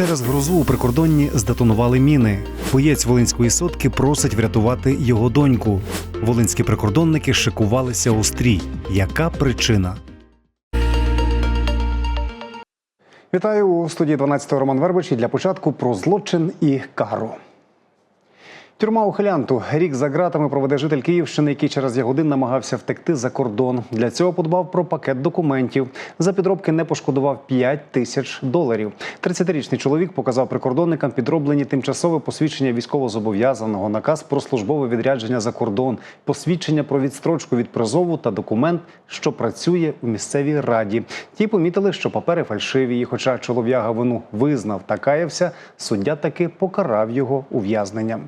Через грозу у прикордонні здетонували міни. Боєць Волинської сотки просить врятувати його доньку. Волинські прикордонники шикувалися у стрій. Яка причина? Вітаю у студії 12 Роман Вербич. І для початку про злочин і кару. Тюрма ухилянту рік за ґратами проведе житель Київщини, який через ягодин намагався втекти за кордон. Для цього подбав про пакет документів. За підробки не пошкодував 5 тисяч доларів. 30-річний чоловік показав прикордонникам підроблені тимчасове посвідчення військовозобов'язаного, наказ про службове відрядження за кордон, посвідчення про відстрочку від призову та документ, що працює у місцевій раді. Ті помітили, що папери фальшиві. І хоча чолов'яга вину визнав та каявся, суддя таки покарав його ув'язненням.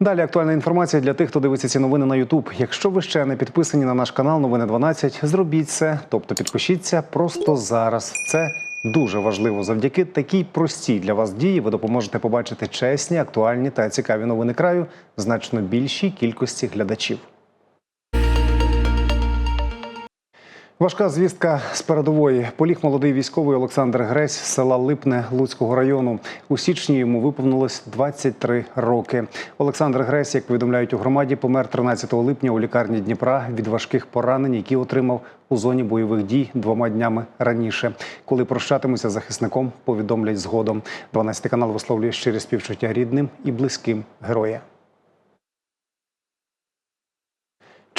Далі актуальна інформація для тих, хто дивиться ці новини на Ютуб. Якщо ви ще не підписані на наш канал Новини 12, зробіть це, тобто підпишіться просто зараз. Це дуже важливо. Завдяки такій простій для вас дії ви допоможете побачити чесні, актуальні та цікаві новини краю значно більшій кількості глядачів. Важка звістка з передової. Поліг молодий військовий Олександр Гресь з села Липне Луцького району. У січні йому виповнилось 23 роки. Олександр Гресь, як повідомляють у громаді, помер 13 липня у лікарні Дніпра від важких поранень, які отримав у зоні бойових дій двома днями раніше. Коли прощатимуться захисником, повідомлять згодом. 12 канал висловлює щирі співчуття рідним і близьким героя.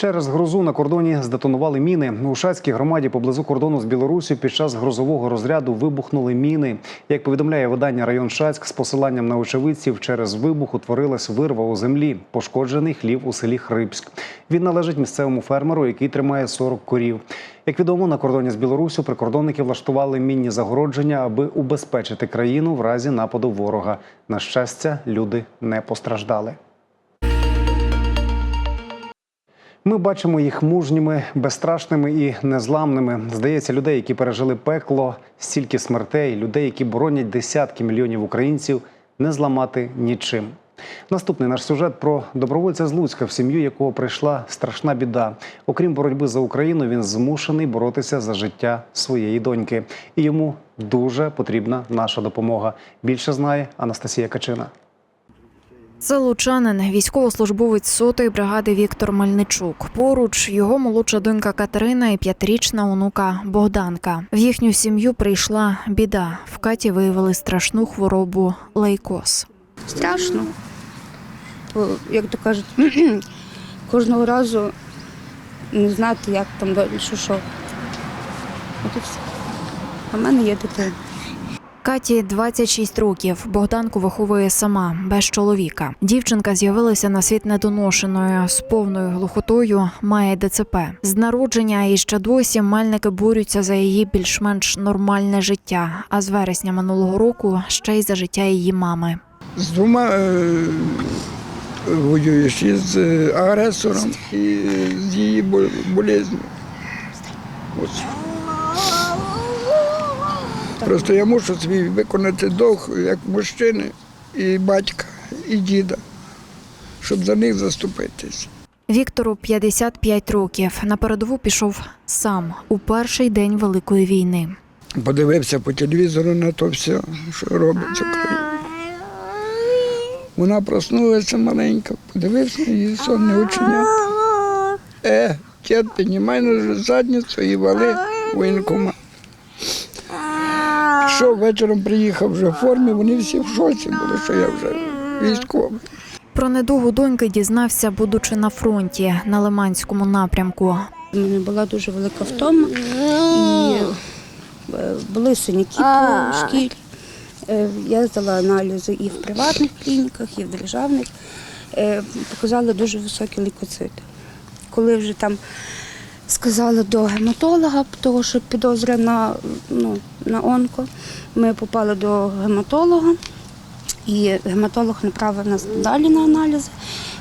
Через грозу на кордоні здетонували міни. У Шацькій громаді поблизу кордону з Білорусі під час грозового розряду вибухнули міни. Як повідомляє видання район Шацьк з посиланням на очевидців, через вибух утворилась вирва у землі, пошкоджений хлів у селі Хрипськ. Він належить місцевому фермеру, який тримає 40 корів. Як відомо, на кордоні з Білорусю прикордонники влаштували мінні загородження, аби убезпечити країну в разі нападу ворога. На щастя, люди не постраждали. Ми бачимо їх мужніми, безстрашними і незламними. Здається, людей, які пережили пекло, стільки смертей, людей, які боронять десятки мільйонів українців, не зламати нічим. Наступний наш сюжет про добровольця з Луцька, в сім'ю якого прийшла страшна біда. Окрім боротьби за Україну, він змушений боротися за життя своєї доньки. І йому дуже потрібна наша допомога. Більше знає Анастасія Качина. Це лучанин, військовослужбовець сотої бригади Віктор Мельничук. Поруч його молодша донька Катерина і п'ятирічна онука Богданка. В їхню сім'ю прийшла біда. В Каті виявили страшну хворобу лейкоз. страшно. Як то кажуть, кожного разу не знати, як там далі, що що. А в мене є дитина. Каті 26 років. Богданку виховує сама без чоловіка. Дівчинка з'явилася на світ недоношеною з повною глухотою. Має ДЦП. З народження і ще досі мельники борються за її більш-менш нормальне життя. А з вересня минулого року ще й за життя її мами. з двома е, воюєш і з е, агресором, і з її болезнью. Ось. Просто я мушу свій виконати долг як мужчини, і батька, і діда, щоб за них заступитись. Віктору 55 років. На передову пішов сам у перший день великої війни. Подивився по телевізору на то все, що робиться. Вона проснулася маленька, подивився її сонне оченята. Е, дід, піднімай на задницю і вали в Що вечором приїхав вже в формі, вони всі в шоці були, що я вже військовий. Про недугу доньки дізнався, будучи на фронті на Лиманському напрямку. У мене була дуже велика втома і е, були синяки по шкірі. Е, Я здала аналізи і в приватних клініках, і в державних. Е, Показали дуже високі лейкоцити. Коли вже там сказали до гематолога, тому що підозра на, ну, на онко, ми попали до гематолога. І гематолог направив нас далі на аналізи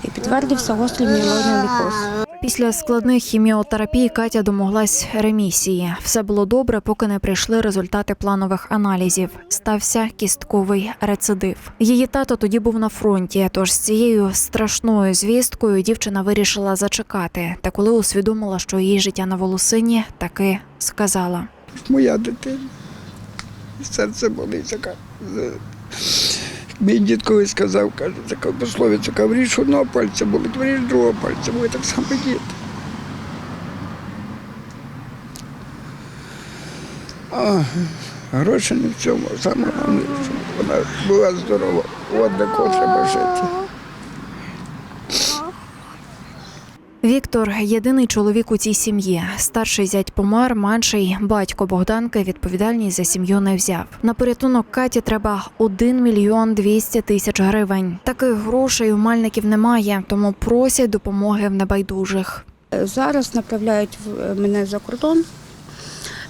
і підтвердився гострий міелоїдний лейкоз. Після складних хіміотерапій Катя домоглась ремісії. Все було добре, поки не прийшли результати планових аналізів. Стався кістковий рецидив. Її тато тоді був на фронті. Тож з цією страшною звісткою дівчина вирішила зачекати. Та коли усвідомила, що її життя на волосині, таки сказала. Моя дитина. серце болить. Мій дід колись сказав, каже, така пословиця, каже, вріж одного пальця болить, вріж другого пальця бо так само дід. А, гроші не в цьому, саме головне, щоб вона була здорова. От для кого жити. Віктор єдиний чоловік у цій сім'ї. Старший зять помер, менший батько Богданки відповідальність за сім'ю не взяв. На порятунок Каті треба 1 мільйон 200 тисяч гривень. Таких грошей у мальників немає, тому просять допомоги в небайдужих. Зараз направляють е, мене за кордон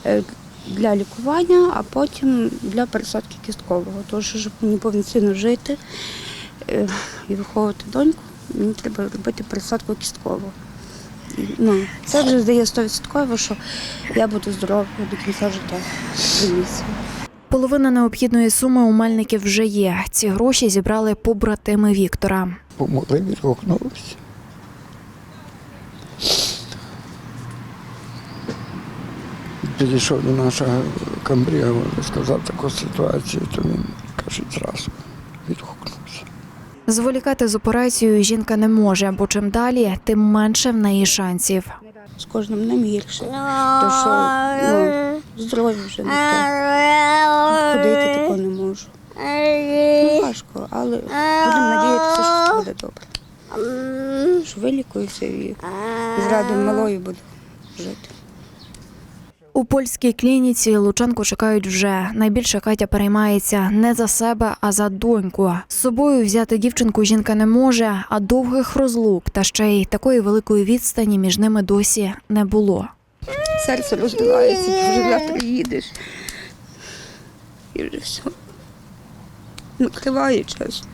е, для лікування, а потім для пересадки кісткового. Тож, щоб мені повноцінно жити е, і виховувати доньку, мені треба робити пересадку кісткового. І, Ну, це вже здає 100%, що я буду здорова до кінця життя. Половина необхідної суми у мельників вже є. Ці гроші зібрали побратими Віктора. Помогли, відгукнулися. Підійшов до нашого камбріга, сказав таку ситуацію, то він каже, зразу відгукнувся. Зволікати з операцією жінка не може, бо чим далі, тим менше в неї шансів. З кожним днем гірше. То що ну, здоров'я вже не те. Ходити такого не можу. Ну, важко, але будемо надіятися, що все буде добре. Що вилікуюся і з радою малою буду жити. У польській клініці Лучанку чекають вже. Найбільше Катя переймається не за себе, а за доньку. З собою взяти дівчинку жінка не може, а довгих розлук та ще й такої великої відстані між ними досі не було. Серце розбивається, вже приїдеш. І вже все. Накриває чесно.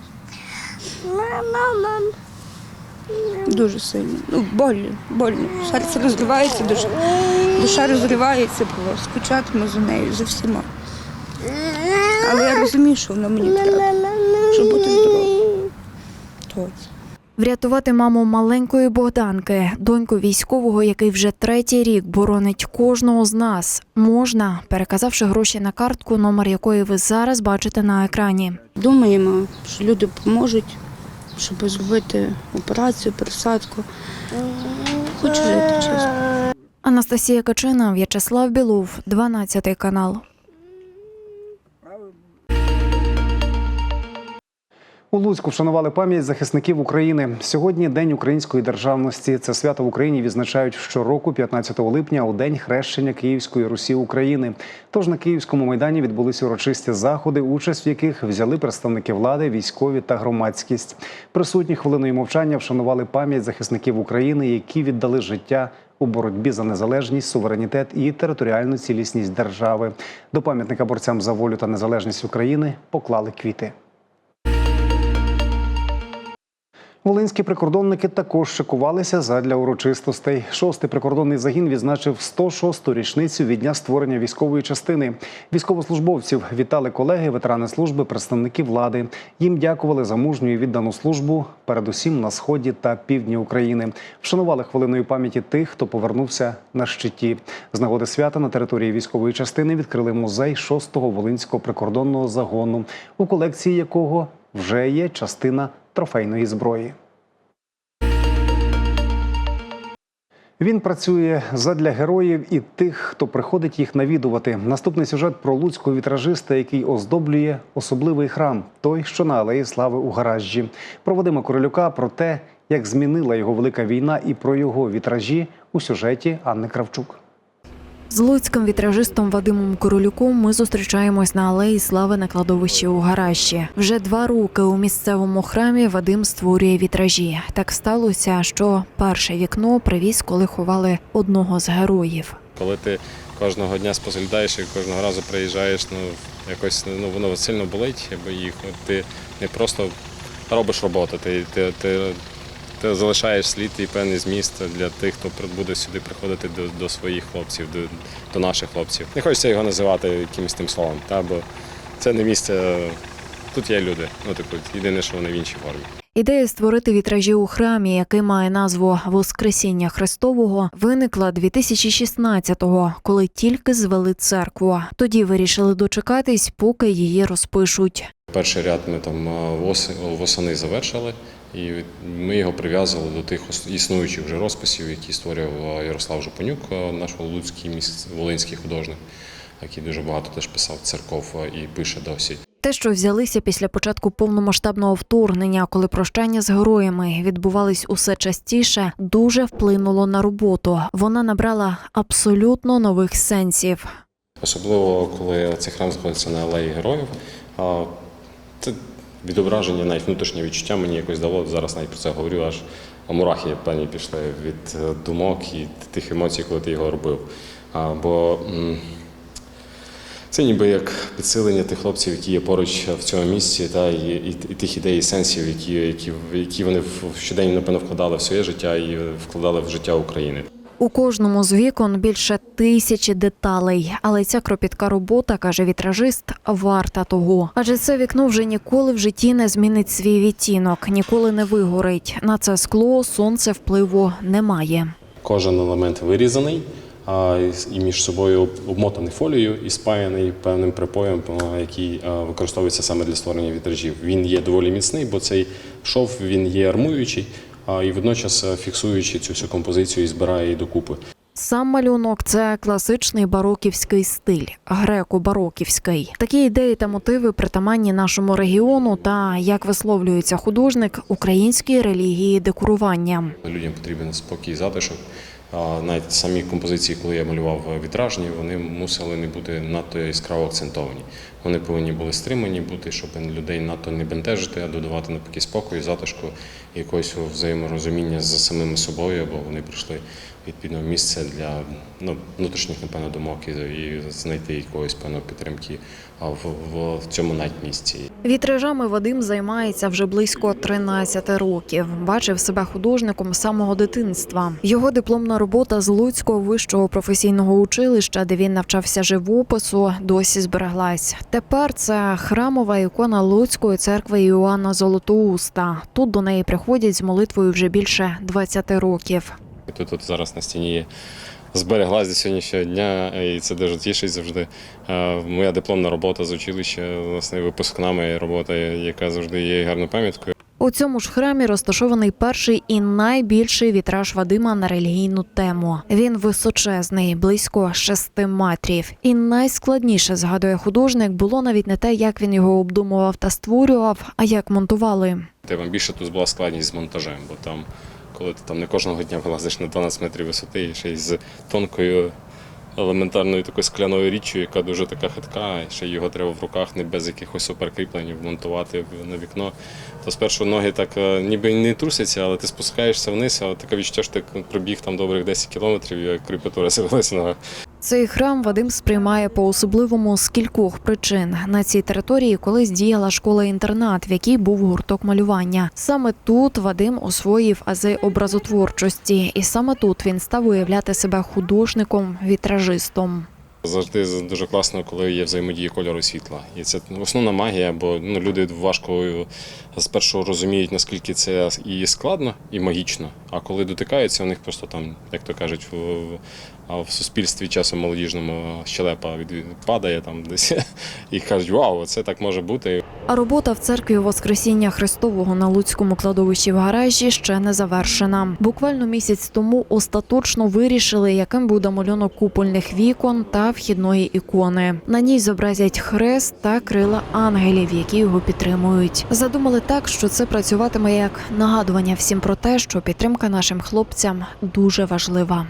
Дуже сильно. Ну, больно, больно. Серце розривається, душа, душа розривається, було. Скучатиму за нею, за всіма. Але я розумію, що воно мені треба, щоб бути здоровою. Врятувати маму маленької Богданки, доньку військового, який вже третій рік боронить кожного з нас, можна, переказавши гроші на картку, номер якої ви зараз бачите на екрані. Думаємо, що люди поможуть, щоб зробити операцію, пересадку. Хочу жити чесно. Анастасія Качина, В'ячеслав Білов, 12 канал. У Луцьку вшанували пам'ять захисників України. Сьогодні День української державності. Це свято в Україні відзначають щороку, 15 липня, у день хрещення Київської Русі України. Тож на Київському майдані відбулися урочисті заходи, участь в яких взяли представники влади, військові та громадськість. Присутні хвилиною мовчання вшанували пам'ять захисників України, які віддали життя у боротьбі за незалежність, суверенітет і територіальну цілісність держави. До пам'ятника борцям за волю та незалежність України поклали квіти. Волинські прикордонники також шикувалися задля урочистостей. Шостий прикордонний загін відзначив 106-ту річницю від дня створення військової частини. Військовослужбовців вітали колеги, ветерани служби, представники влади. Їм дякували за мужню і віддану службу, передусім на сході та півдні України. Вшанували хвилиною пам'яті тих, хто повернувся на щиті. З нагоди свята на території військової частини відкрили музей 6-го волинського прикордонного загону, у колекції якого вже є частина трофейної зброї. Він працює задля героїв і тих, хто приходить їх навідувати. Наступний сюжет про луцького вітражиста, який оздоблює особливий храм, той, що на алеї слави у гаражі. Про Вадима Королюка, про те, як змінила його велика війна, і про його вітражі у сюжеті Анни Кравчук. З луцьким вітражистом Вадимом Королюком ми зустрічаємось на алеї слави на кладовищі у гаражі. Вже два роки у місцевому храмі Вадим створює вітражі. Так сталося, що перше вікно привіз, коли ховали одного з героїв. Коли ти кожного дня спостерігаєш і кожного разу приїжджаєш, ну якось ну воно сильно болить, бо їх ти не просто робиш роботу, ти, ти, ти, ти залишаєш слід і певний зміст для тих, хто буде сюди приходити до, до своїх хлопців, до, до наших хлопців. Не хочеться його називати якимось тим словом, та, бо це не місце. Тут є люди. Ну, типу, єдине, що вони в іншій формі. Ідея створити вітражі у храмі, який має назву Воскресіння Христового, виникла 2016-го, коли тільки звели церкву. Тоді вирішили дочекатись, поки її розпишуть. Перший ряд ми там восени завершили, і ми його прив'язували до тих існуючих вже розписів, які створював е, Ярослав Жупанюк, е, наш волинський міс- волинський художник, який дуже багато теж писав церков е, і пише досі. Те, що взялися після початку повномасштабного вторгнення, коли прощання з героями відбувались усе частіше, дуже вплинуло на роботу. Вона набрала абсолютно нових сенсів. Особливо, коли цей храм знаходиться на алеї героїв. Це відображення, навіть внутрішнє відчуття мені якось дало. Зараз навіть про це говорю, аж мурахи певні пішли від е, думок і тих емоцій, коли ти його робив. А, Бо це ніби як підсилення тих хлопців, які є поруч в цьому місці, та і, і, і тих ідей і сенсів, які, які, які вони в щодень, напевно, вкладали в своє життя і вкладали в життя України. У кожному з вікон більше тисячі деталей, але ця кропітка робота, каже вітражист, варта того. Адже це вікно вже ніколи в житті не змінить свій відтінок, ніколи не вигорить. На це скло сонце впливу немає. Кожен елемент вирізаний і- між собою обмотаний фолією і спаяний певним припоєм, який використовується саме для створення вітражів. Він є доволі міцний, бо цей шов він є армуючий і водночас фіксуючи цю всю композицію і збирає її докупи. Сам малюнок це класичний бароківський стиль, греко-бароківський. Такі ідеї та мотиви притаманні нашому регіону та як висловлюється художник української релігії декорування. Людям потрібен спокій, затишок. Навіть самі композиції, коли я малював вітражні, вони мусили не бути надто яскраво акцентовані. Вони повинні були стримані бути, щоб людей надто не бентежити, а додавати навпаки спокою, затишку якогось взаєморозуміння з самими собою, бо вони прийшли відповідно місце для ну, внутрішніх, напевно, думок і, знайти якоїсь певної підтримки в, в, в цьому навіть місці. Вітражами Вадим займається вже близько 13 років. Бачив себе художником з самого дитинства. Його дипломна робота з Луцького вищого професійного училища, де він навчався живопису, досі збереглась. Тепер це храмова ікона Луцької церкви Іоанна Золотоуста. Тут до неї приходять з молитвою вже більше 20 років. Тут, от зараз на стіні збереглась до сьогоднішнього дня, і це дуже тішить завжди. Моя дипломна робота з училища, власне, випускна моя робота, яка завжди є гарною пам'яткою. У цьому ж храмі розташований перший і найбільший вітраж Вадима на релігійну тему. Він височезний, близько шести метрів. І найскладніше згадує художник було навіть не те, як він його обдумував та створював, а як монтували. Тим більше тут була складність з монтажем, бо там, коли ти там не кожного дня вилазиш на 12 метрів висоти, і ще й з тонкою елементарною такою скляною річчю, яка дуже така хитка, ще його треба в руках не без якихось суперкріплень вмонтувати на вікно. То спершу ноги так е, ніби не трусяться, але ти спускаєшся вниз, а таке відчуття, що ти пробіг там добрих 10 кілометрів, і кріпатура з'явилася на Цей храм Вадим сприймає по-особливому з кількох причин. На цій території колись діяла школа-інтернат, в якій був гурток малювання. Саме тут Вадим освоїв ази образотворчості, і саме тут він став уявляти себе художником, вітражистом. Завжди дуже класно, коли є взаємодія кольору світла. І це основна магія, бо ну, люди важко е, спершу розуміють, наскільки це і складно, і магічно. А коли дотикаються, у них просто там, як то кажуть, а в суспільстві часом молодіжному щелепа падає там десь і кажуть, вау, це так може бути. А робота в церкві Воскресіння Христового на Луцькому кладовищі в гаражі ще не завершена. Буквально місяць тому остаточно вирішили, яким буде малюнок купольних вікон та вхідної ікони. На ній зобразять хрест та крила ангелів, які його підтримують. Задумали так, що це працюватиме як нагадування всім про те, що підтримка нашим хлопцям дуже важлива.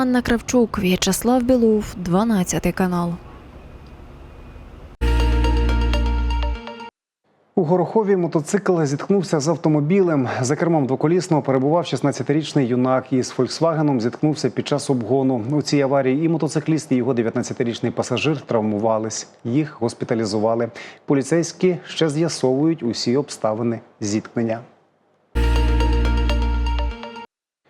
Анна Кравчук, В'ячеслав Білов, 12 канал. У Горохові мотоцикл зіткнувся з автомобілем. За кермом двоколісного перебував 16-річний юнак із Фольксвагеном. Зіткнувся під час обгону. У цій аварії і мотоцикліст, і його 19-річний пасажир травмувались. Їх госпіталізували. Поліцейські ще з'ясовують усі обставини зіткнення.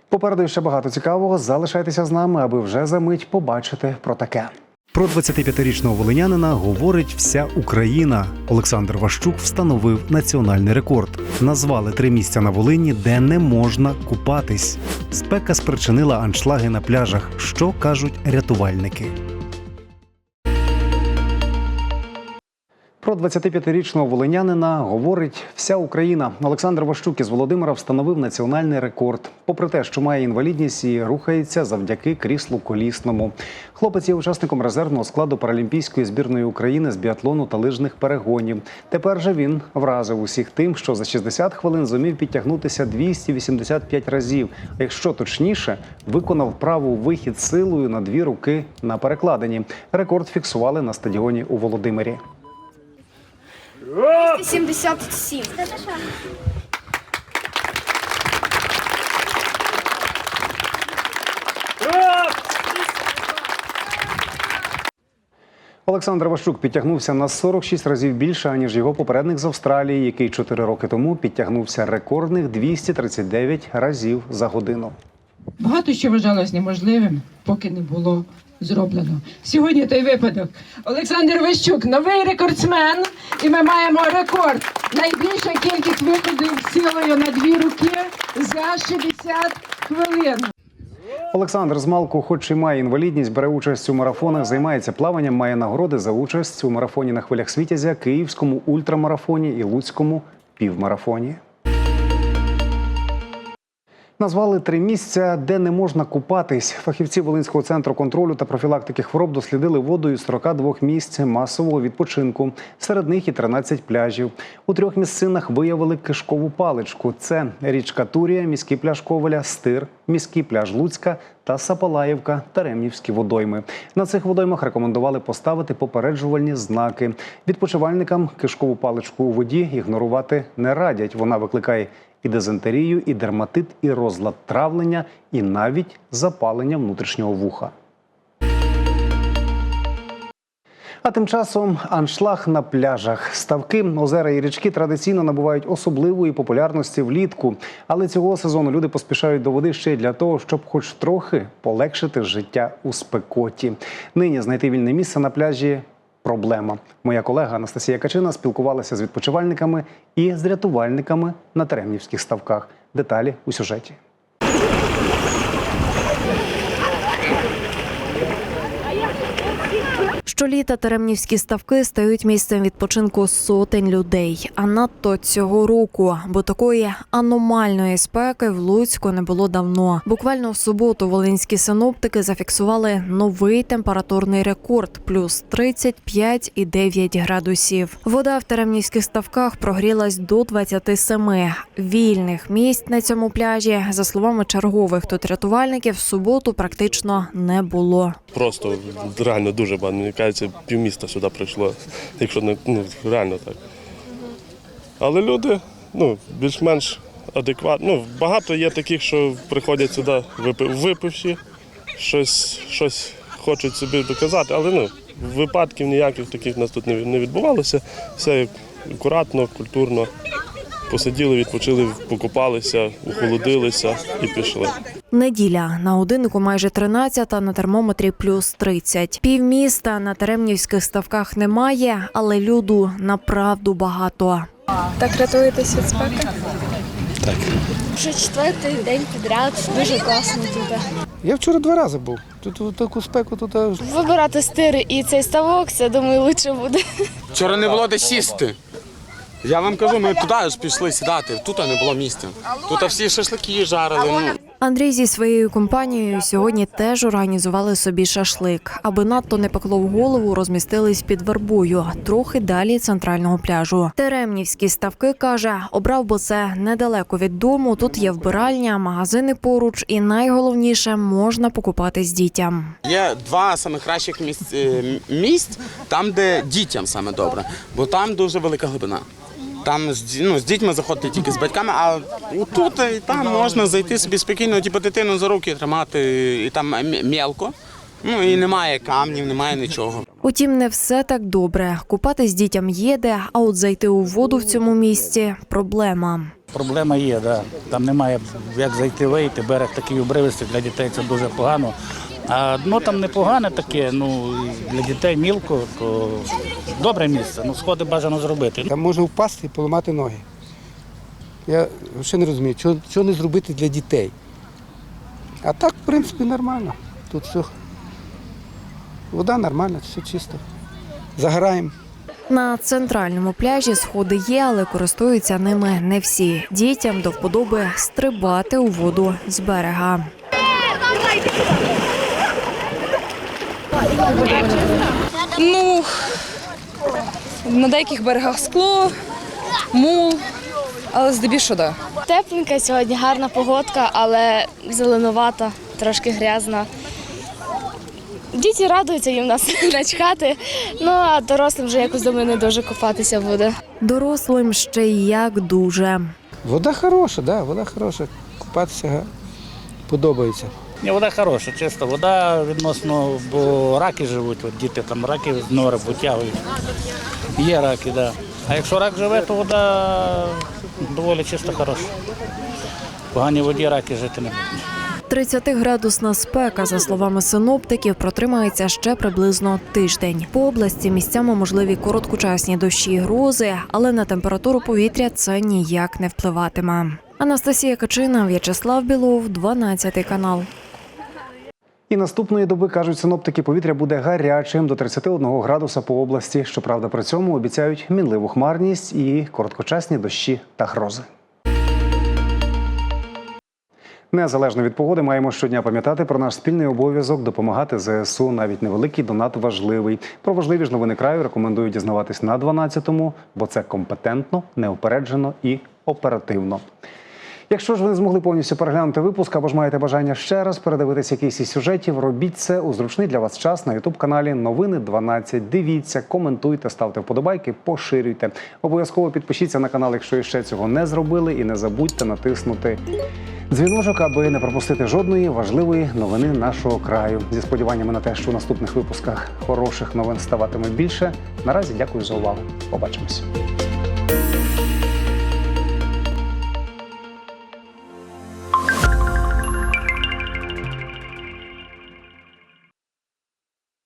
Попереду ще багато цікавого. Залишайтеся з нами, аби вже за мить побачити про таке. Про 25-річного волинянина говорить вся Україна. Олександр Ващук встановив національний рекорд. Назвали три місця на Волині, де не можна купатись. Спека спричинила аншлаги на пляжах. Що кажуть рятувальники? Про 25-річного волинянина говорить вся Україна. Олександр Ващук із Володимира встановив національний рекорд. Попри те, що має інвалідність і рухається завдяки кріслу колісному. Хлопець є учасником резервного складу паралімпійської збірної України з біатлону та лижних перегонів. Тепер же він вразив усіх тим, що за 60 хвилин зумів підтягнутися 285 разів. А якщо точніше, виконав праву вихід силою на дві руки на перекладині. Рекорд фіксували на стадіоні у Володимирі. 77. Олександр Ващук підтягнувся на 46 разів більше, аніж його попередник з Австралії, який 4 роки тому підтягнувся рекордних 239 разів за годину. Багато що вважалось неможливим, поки не було зроблено. Сьогодні той випадок. Олександр Вищук, новий рекордсмен, і ми маємо рекорд. Найбільша кількість виходів силою на дві руки за 60 хвилин. Олександр Змалку, хоч і має інвалідність, бере участь у марафонах, займається плаванням, має нагороди за участь у марафоні на хвилях Світязя, Київському ультрамарафоні і Луцькому півмарафоні. Назвали три місця, де не можна купатись. Фахівці Волинського центру контролю та профілактики хвороб дослідили водою із 42 місць масового відпочинку. Серед них і 13 пляжів. У трьох місцинах виявили кишкову паличку. Це річка Турія, міський пляж Коваля, Стир, міський пляж Луцька та Сапалаївка, Таремнівські водойми. На цих водоймах рекомендували поставити попереджувальні знаки. Відпочивальникам кишкову паличку у воді ігнорувати не радять. Вона викликає і дизентерію, і дерматит, і розлад травлення, і навіть запалення внутрішнього вуха. А тим часом аншлаг на пляжах. Ставки, озера і річки традиційно набувають особливої популярності влітку. Але цього сезону люди поспішають до води ще й для того, щоб хоч трохи полегшити життя у спекоті. Нині знайти вільне місце на пляжі проблема. Моя колега Анастасія Качина спілкувалася з відпочивальниками і з рятувальниками на Теремнівських ставках. Деталі у сюжеті. Щоліта теремнівські ставки стають місцем відпочинку сотень людей. А надто цього року, бо такої аномальної спеки в Луцьку не було давно. Буквально в суботу волинські синоптики зафіксували новий температурний рекорд плюс 35,9 градусів. Вода в теремнівських ставках прогрілась до 27. Вільних місць на цьому пляжі, за словами чергових тут рятувальників, в суботу практично не було. Просто реально дуже багато. Мені півміста сюди прийшло, якщо не ну, реально так. Але люди ну, більш-менш адекватні. Ну, багато є таких, що приходять сюди випи- випивші, щось, щось хочуть собі доказати, але ну, випадків ніяких таких у нас тут не відбувалося. Все акуратно, культурно. Посиділи, відпочили, покупалися, охолодилися і пішли. Неділя на годиннику майже 13, а на термометрі плюс 30. Півміста на Теремнівських ставках немає, але люду направду багато. Так рятуєтесь від спеки? Так. Вже четвертий день підряд. Дуже класно тут. Я вчора два рази був. Тут таку спеку тут Вибирати стири і цей ставок, це думаю, лучше буде. Вчора не було де сісти. Я вам кажу, ми туди ж пішли сідати, тут не було місця. Тут всі шашлики жарили. Ну. Андрій зі своєю компанією сьогодні теж організували собі шашлик. Аби надто не пекло в голову, розмістились під вербою, трохи далі центрального пляжу. Теремнівські ставки каже, обрав, бо це недалеко від дому. Тут є вбиральня, магазини поруч, і найголовніше можна покупатись дітям. Є два саме кращих місць, е, місць там, де дітям саме добре, бо там дуже велика глибина. Там з, ну, з дітьми заходити тільки з батьками, а тут і там можна зайти собі спокійно, типу дитину за руки тримати, і там м- мелко. Ну і немає камнів, немає нічого. Утім, не все так добре. Купатись дітям є де, а от зайти у воду в цьому місці проблема. проблема є, да. Там немає як зайти вийти. Берег такий обривистий для дітей це дуже погано. А дно там непогане таке, ну для дітей мілко, то добре місце. Ну, сходи бажано зробити. Там можна впасти і поламати ноги. Я ще не розумію, чого, чого не зробити для дітей. А так, в принципі, нормально. Тут все. Вода нормальна, все чисто. Загораємо. На центральному пляжі сходи є, але користуються ними не всі. Дітям до вподоби стрибати у воду з берега. Ну, на деяких берегах скло, мул, але здебільшого да. Тепленька сьогодні, гарна погодка, але зеленувата, трошки грязна. Діти радуються їм нас начхати, ну а дорослим вже якось думаю, не дуже купатися буде. Дорослим ще й як дуже. Вода хороша, да, вода хороша. Купатися подобається. Ні, вода хороша, чиста вода відносно, бо раки живуть, от діти там раки з нори витягують. Є раки, так. Да. А якщо рак живе, то вода доволі чиста, хороша. В поганій воді раки жити не будуть. 30-градусна спека, за словами синоптиків, протримається ще приблизно тиждень. По області місцями можливі короткочасні дощі і грози, але на температуру повітря це ніяк не впливатиме. Анастасія Качина, В'ячеслав Білов, 12 канал. І наступної доби кажуть синоптики, повітря буде гарячим до 31 градуса по області. Щоправда, при цьому обіцяють мінливу хмарність і короткочасні дощі та грози. Незалежно від погоди, маємо щодня пам'ятати про наш спільний обов'язок допомагати ЗСУ. Навіть невеликий донат важливий. Про важливі ж новини краю рекомендую дізнаватись на 12-му, бо це компетентно, неупереджено і оперативно. Якщо ж ви не змогли повністю переглянути випуск або ж маєте бажання ще раз передивитися якийсь із сюжетів, робіть це у зручний для вас час на Ютуб каналі Новини 12. Дивіться, коментуйте, ставте вподобайки, поширюйте. Обов'язково підпишіться на канал, якщо ще цього не зробили, і не забудьте натиснути дзвіночок, аби не пропустити жодної важливої новини нашого краю. Зі сподіваннями на те, що у наступних випусках хороших новин ставатиме більше. Наразі дякую за увагу. Побачимось.